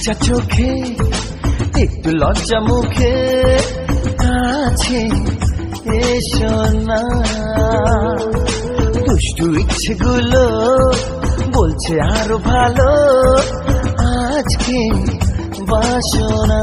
লজ্জা চোখে একটু লজ্জা মুখে না। দুষ্টু ইচ্ছেগুলো বলছে আরও ভালো আজকে বাসনা।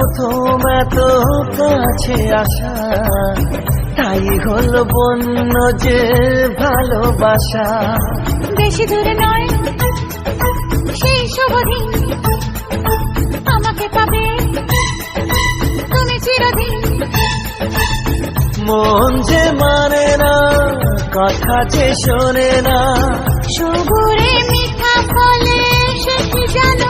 প্রথম এত কাছে আসা তাই হল বন্য যে ভালোবাসা। বেশি দূরে নয় সেই শুভ দিন আমাকে পাবে তুমি চিরদিন। মন যে মানে না কথা যে শোনে না। সবুরে মিঠা ফলে সে কি জানো?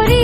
ঝরি